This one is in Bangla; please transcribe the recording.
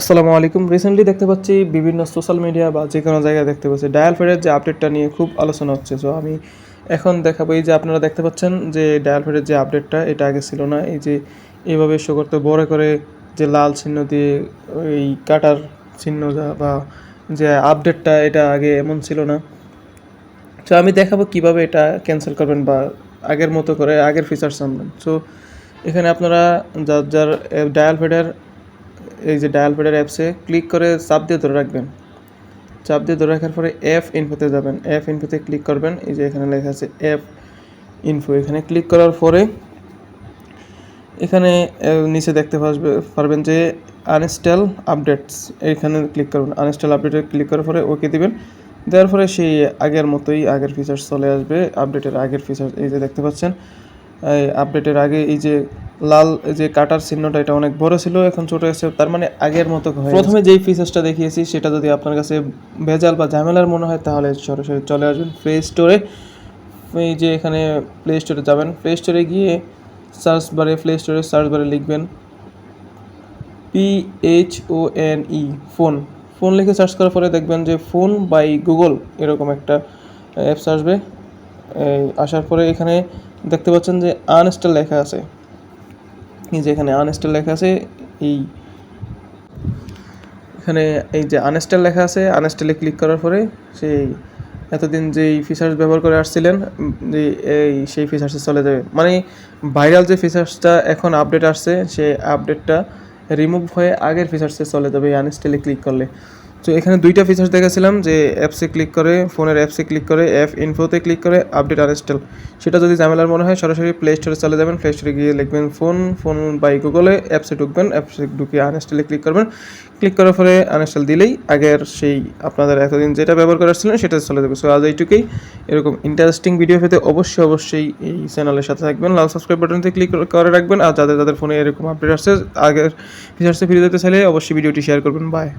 আসসালামু আলাইকুম। রিসেন্টলি দেখতে পাচ্ছি বিভিন্ন সোশ্যাল মিডিয়া বা যে কোনো জায়গায় দেখতে পাচ্ছি। ডায়াল ফেডের যে আপডেটটা নিয়ে খুব আলোচনা হচ্ছে। সো আমি এখন দেখাবো এই যে আপনারা দেখতে পাচ্ছেন যে ডায়াল ফেডের যে আপডেটটা এটা আগে ছিল না। এই যে এইভাবে শো করতে, বড় করে যে লাল চিহ্ন দিয়ে ওই কাটার চিহ্ন বা যে আপডেটটা এটা আগে এমন ছিল না। তো আমি দেখাবো কীভাবে এটা ক্যান্সেল করবেন বা আগের মতো করে আগের ফিচার্স আনবেন। সো এখানে আপনারা যার যার ডায়াল ফেডের এই যে ডায়াল প্যাডের অ্যাপসে ক্লিক করে চাপ দিয়ে ধরে রাখবেন। চাপ দিয়ে ধরে রাখার পরে এফ ইনফোতে যাবেন। এফ ইনফোতে ক্লিক করবেন। এই যে এখানে লেখা আছে এফ ইনফো এখানে ক্লিক করার পরে এখানে নিচে দেখতে পাসবে পারবেন যে আনস্টল আপডেটস এখানে ক্লিক করবেন। আনস্টল আপডেটে ক্লিক করার পরে ওকে দিবেন। দেওয়ার পরে সেই আগের মতোই আগের ফিচার্স চলে আসবে। আপডেটের আগের ফিচার্স এই যে দেখতে পাচ্ছেন। আপডেটের আগে এই যে লাল যে কাটার চিহ্নটা, এটা অনেক বড় ছিল, এখন ছোট হয়েছে। তার মানে আগের মতো প্রথমে যেই ফিচার্সটা দেখিয়েছি, সেটা যদি আপনার কাছে ভেজাল বা ঝামেলার মনে হয়, তাহলে সরাসরি চলে আসবেন প্লে স্টোরে এই যে এখানে প্লে স্টোরে যাবেন। প্লে স্টোরে গিয়ে সার্চ বারে প্লে স্টোরে সার্চ বারে লিখবেন P H O N E phone phone লিখে সার্চ করার পরে দেখবেন যে ফোন বাই গুগল এরকম একটা অ্যাপস আসবে। আসার পরে এখানে দেখতে পাচ্ছেন যে আনস্টল লেখা আছে। এই যে এখানে আনস্টল লেখা আছে, এই এখানে এই যে আনস্টল লেখা আছে আনস্টলে ক্লিক করার পরে সেই এতদিন যেই ফিচার্স ব্যবহার করে আসছিলেন যে এই সেই ফিচার্সে চলে যাবে। মানে ভাইরাল যে ফিচার্সটা এখন আপডেট আসছে সেই আপডেটটা রিমুভ হয়ে আগের ফিচার্সে চলে যাবে এই আনস্টলে ক্লিক করলে। তো এখানে দুইটা ফিচার্স দেখেছিলাম যে অ্যাপসে ক্লিক করে ফোনের অ্যাপসে ক্লিক করে অ্যাপ ইনফোতে ক্লিক করে আপডেট আনস্টল সেটা যদি ঝামেলার মনে হয়, সরাসরি প্লে স্টোরে চলে যাবেন। প্লে স্টোরে গিয়ে লিখবেন ফোন ফোন বাই গুগলে অ্যাপসে ঢুকবেন অ্যাপসে ঢুকে আনস্টলে ক্লিক করবেন। ক্লিক করার পরে আনস্টল দিলেই আগের সেই আপনাদের এতদিন যেটা ব্যবহার করে আসছিলেন সেটা চলে যাবে। সো আজ এইটুকুই। এরকম ইন্টারেস্টিং ভিডিও পেতে অবশ্যই অবশ্যই এই চ্যানেলের সাথে থাকবেন। লাল সাবস্ক্রাইব বাটনতে ক্লিক করে রাখবেন। আর যাদের যাদের ফোনে এরকম আপডেট আসছে, আগের ফিচার্সে ফিরে যেতে চাইলে অবশ্যই ভিডিওটি শেয়ার করবেন। বাই